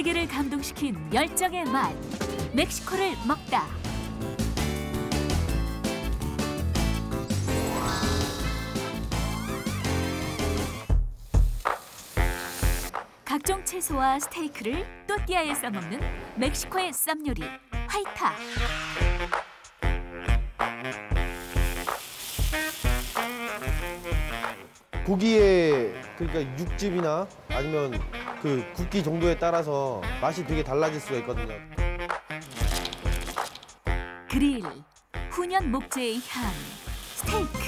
세계를 감동시킨 열정의 맛. 멕시코를 먹다. 각종 채소와 스테이크를 또띠아에 싸먹는 멕시코의 쌈 요리 화이타. 고기의 그러니까 육즙이나 아니면 그 굵기 정도에 따라서 맛이 되게 달라질 수가 있거든요. 그릴, 훈연 목재의 향, 스테이크.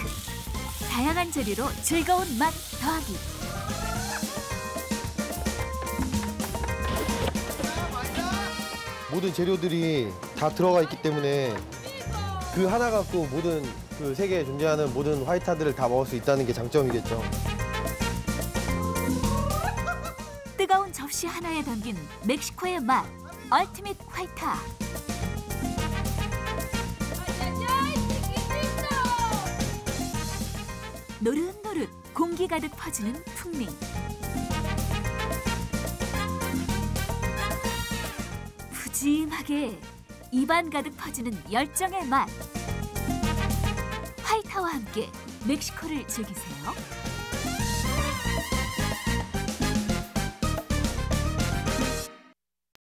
다양한 재료로 즐거운 맛 더하기. 모든 재료들이 다 들어가 있기 때문에 그 하나 갖고 모든 그 세계에 존재하는 모든 화이타들을 다 먹을 수 있다는 게 장점이겠죠. 뜨거운 접시 하나에 담긴 멕시코의 맛. 얼티밋 화이타. 노릇노릇 공기 가득 퍼지는 풍미. 푸짐하게 입안 가득 퍼지는 열정의 맛. 화이타와 함께 멕시코를 즐기세요.